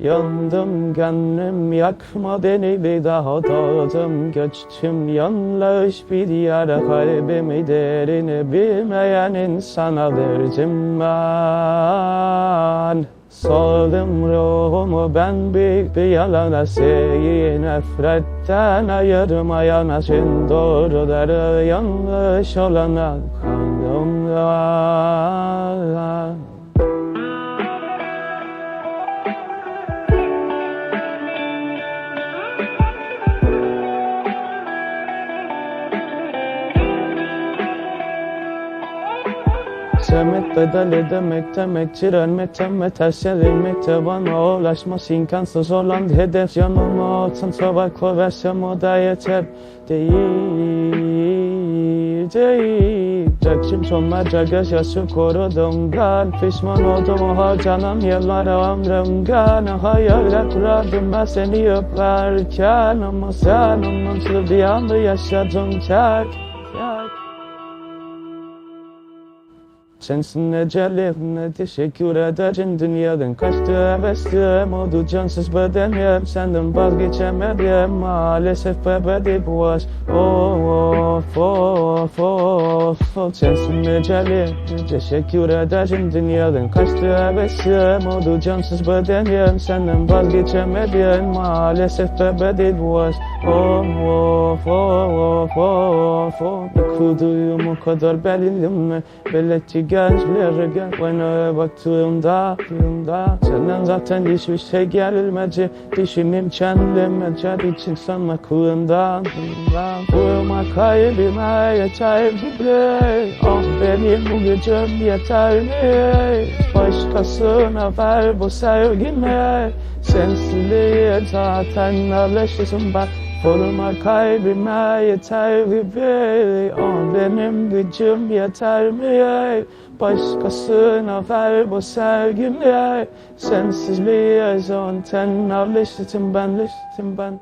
Yandım gönlüm yakma beni bir daha doğdum. Göçtüm yanlış bir yere kalbimi derini bilmeyen insana verdim ben. Saldım ruhumu ben büyük bir yalana Seyi nefretten ayırmayan için doğruları yanlış olana kandım ben Sevmek bedel edemek demek Direnmek temmet her şey vermekte Bana ulaşması imkansız olan hedef Yanıma atın tabakla versem o da yeter. Değil, değil Çektim sonlarca gözyaşı korudum ben. Pişman oldum o harcanan yıllara ömrümden Hayaller kurardım ben seni öperken Ama sen umutsuz bir anda yaşadın tek, Sensin ecelimle teşekkür ederim. Dünyadan kaçtı heveslim oldu cansız bedenim. Senden vazgeçemedim maalesef bebedi bu aşk. Of of of of Sensin ecelim teşekkür ederim. Dünyadan kaçtı hevesim oldu cansız bedenim. Senden vazgeçemedim maalesef bebedi bu aşk Of of of of Okuduğum o kadar belli mi? Belletti gençlere gel Aynaya baktığımda baktığımda Senden zaten hiçbir şey gelmedi. Düşünüm kendime Cer için sana kulundan Vurma kalbime yeter gibi Ah benim bu gücüm yeter mi? Başkasına ver bu sevgimi. Sensizliğe zaten alışmışım ben Vurma kalbime yeter gibi Ah benim gücüm yeter mi? Başkasına ver bu sevgimi Sensizliğe zaten alıştım ben, alıştım ben